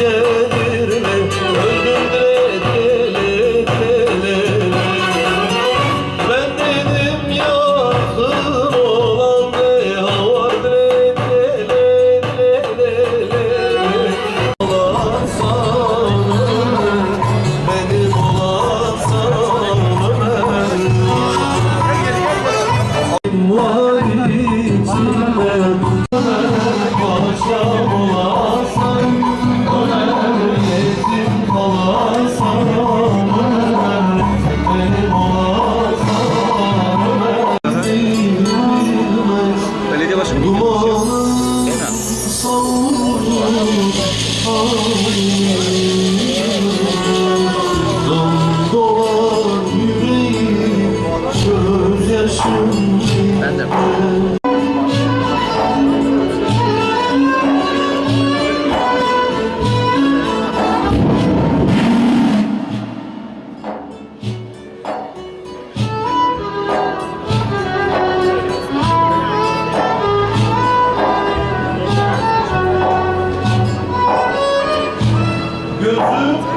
do.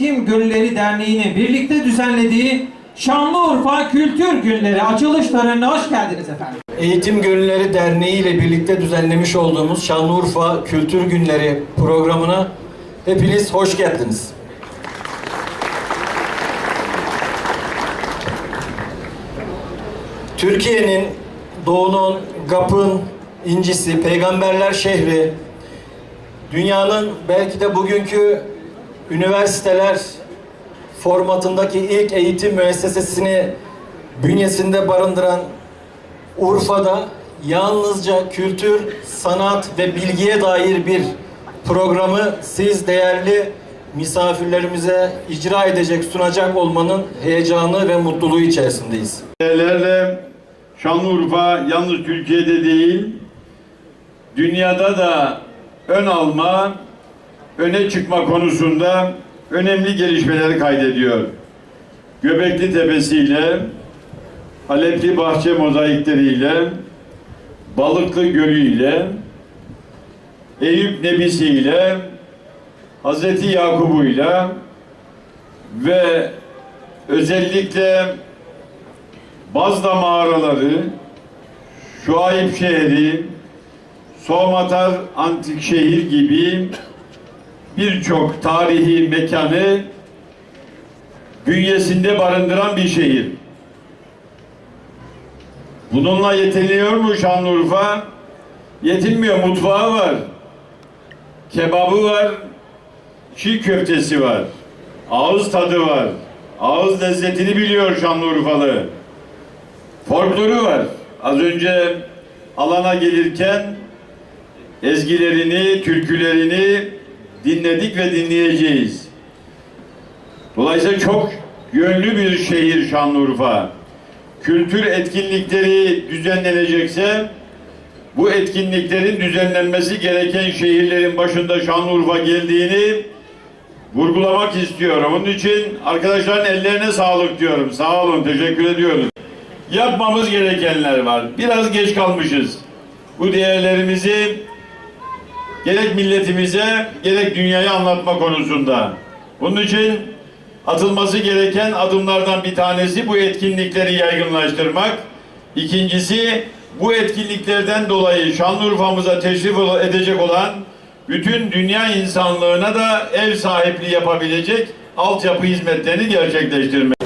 Kamp Eğitim Günleri Derneği'nin birlikte düzenlediği Şanlıurfa Kültür Günleri açılış törenine hoş geldiniz efendim. Eğitim Gönülleri Derneği ile birlikte düzenlemiş olduğumuz Şanlıurfa Kültür Günleri programına hepiniz hoş geldiniz. Türkiye'nin, doğunun, Gap'ın incisi, peygamberler şehri, dünyanın belki de bugünkü üniversiteler formatındaki ilk eğitim müessesesini bünyesinde barındıran Urfa'da yalnızca kültür, sanat ve bilgiye dair bir programı siz değerli misafirlerimize icra edecek, sunacak olmanın heyecanı ve mutluluğu içerisindeyiz. Değerlerle Şanlıurfa yalnız Türkiye'de değil, dünyada da ön alma, öne çıkma konusunda önemli gelişmeler kaydediyor. Göbekli Tepesi'yle, Halepli Bahçe mozaikleriyle, Balıklı Gölü ile, Eyüp Nebisi ile, Hazreti Yakub'uyla ve özellikle Bazda mağaraları, Şuayb şehri, Soğmatar Antik Şehir gibi birçok tarihi mekanı bünyesinde barındıran bir şehir. Bununla yetiniyor mu Şanlıurfa? Yetinmiyor. Mutfağı var. Kebabı var. Çiğ köftesi var. Ağız tadı var. Ağız lezzetini biliyor Şanlıurfalı. Folkloru var. Az önce alana gelirken ezgilerini, türkülerini dinledik ve dinleyeceğiz. Dolayısıyla çok yönlü bir şehir Şanlıurfa. Kültür etkinlikleri düzenlenecekse bu etkinliklerin düzenlenmesi gereken şehirlerin başında Şanlıurfa geldiğini vurgulamak istiyorum. Onun için arkadaşların ellerine sağlık diyorum. Sağ olun, teşekkür ediyoruz. Yapmamız gerekenler var. Biraz geç kalmışız. Bu değerlerimizi gerek milletimize gerek dünyaya anlatma konusunda. Bunun için atılması gereken adımlardan bir tanesi bu etkinlikleri yaygınlaştırmak. İkincisi bu etkinliklerden dolayı Şanlıurfa'mıza teşrif edecek olan bütün dünya insanlığına da ev sahipliği yapabilecek altyapı hizmetlerini gerçekleştirmek.